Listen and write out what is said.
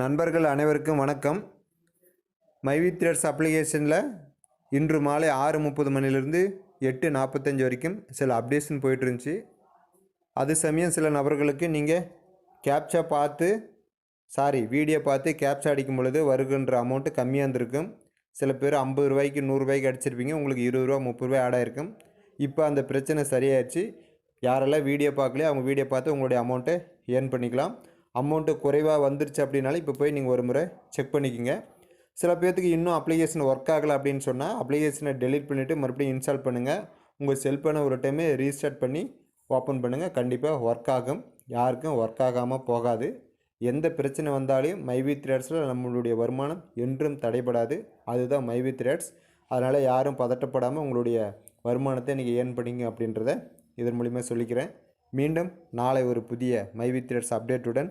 நண்பர்கள் அனைவருக்கும் வணக்கம். மைவி த்ரெட்ஸ் அப்ளிகேஷனில் இன்று மாலை ஆறு முப்பது மணிலிருந்து எட்டு நாற்பத்தஞ்சு வரைக்கும் சில அப்டேஷன் போயிட்டு இருந்துச்சு அது சமயம் சில நபர்களுக்கு நீங்கள் கேப்சா பார்த்து சாரி வீடியோ பார்த்து கேப்சா அடிக்கும் பொழுது வருகின்ற அமௌண்ட்டு கம்மியாக இருந்திருக்கும். சில பேர் ஐம்பது ரூபாய்க்கு நூறுரூபாய்க்கு அடிச்சிருப்பீங்க. உங்களுக்கு இருபது ரூபா முப்பது ரூபாய் ஆட் ஆயிருக்கும். இப்போ அந்த பிரச்சனை சரியாயிடுச்சு. யாரெல்லாம் வீடியோ பார்க்கலையோ அவங்க வீடியோ பார்த்து உங்களுடைய அமௌண்ட்டை ஏர்ன் பண்ணிக்கலாம். அமௌண்ட்டு குறைவாக வந்துருச்சு அப்படின்னாலும் இப்போ போய் நீங்கள் ஒரு முறை செக் பண்ணிக்கோங்க. சில பேர்த்துக்கு இன்னும் அப்ளிகேஷன் ஒர்க் ஆகலை அப்படின்னு சொன்னால் அப்ளிகேஷனை டெலீட் பண்ணிவிட்டு மறுபடியும் இன்ஸ்டால் பண்ணுங்கள் உங்கள் செல்ஃபோனை ஒரு டைமே ரீஸ்டார்ட் பண்ணி ஓப்பன் பண்ணுங்கள் கண்டிப்பாக ஒர்க் ஆகும். யாருக்கும் ஒர்க் ஆகாமல் போகாது. எந்த பிரச்சனை வந்தாலும் மைவி த்ரேட்ஸில் நம்மளுடைய வருமானம் என்றும் தடைபடாது. அதுதான் மைவி த்ரேட்ஸ் அதனால் யாரும் பதட்டப்படாமல் உங்களுடைய வருமானத்தை நீங்கள் ஏர்ன் பண்ணிங்க அப்படின்றத இதன் மூலிமா சொல்லிக்கிறேன். மீண்டும் நாளை ஒரு புதிய மைவி த்ரேட்ஸ் அப்டேட்டுடன்